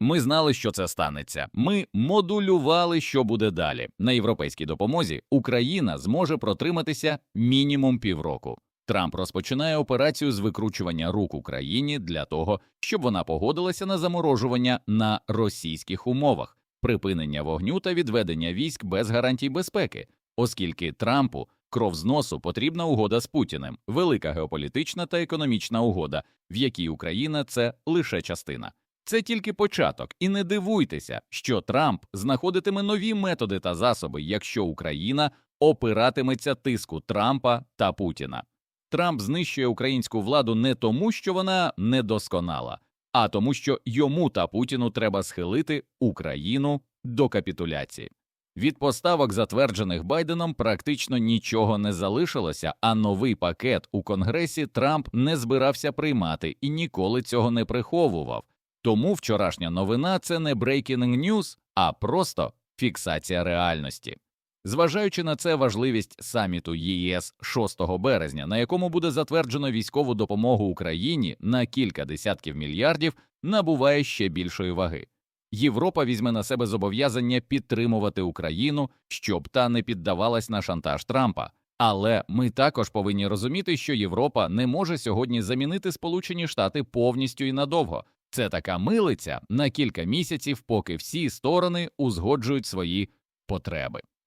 Ми знали, що це станеться. Ми модулювали, що буде далі. На європейській допомозі Україна зможе протриматися мінімум півроку. Трамп розпочинає операцію з викручування рук Україні для того, щоб вона погодилася на заморожування на російських умовах, припинення вогню та відведення військ без гарантій безпеки, оскільки Трампу кров з носу потрібна угода з Путіним, велика геополітична та економічна угода, в якій Україна це лише частина. Це тільки початок, і не дивуйтеся, що Трамп знаходитиме нові методи та засоби, якщо Україна опиратиметься тиску Трампа та Путіна. Трамп знищує українську владу не тому, що вона недосконала, а тому, що йому та Путіну треба схилити Україну до капітуляції. Від поставок, затверджених Байденом, практично нічого не залишилося, а новий пакет у Конгресі Трамп не збирався приймати і ніколи цього не приховував. Тому вчорашня новина це не breaking news, а просто фіксація реальності. Зважаючи на це важливість саміту ЄС 6 березня, на якому буде затверджено військову допомогу Україні на кілька десятків мільярдів, набуває ще більшої ваги. Європа візьме на себе зобов'язання підтримувати Україну, щоб та не піддавалась на шантаж Трампа. Але ми також повинні розуміти, що Європа не може сьогодні замінити Сполучені Штати повністю і надовго. Це така милиця на кілька місяців, поки всі сторони узгоджують свої потреби.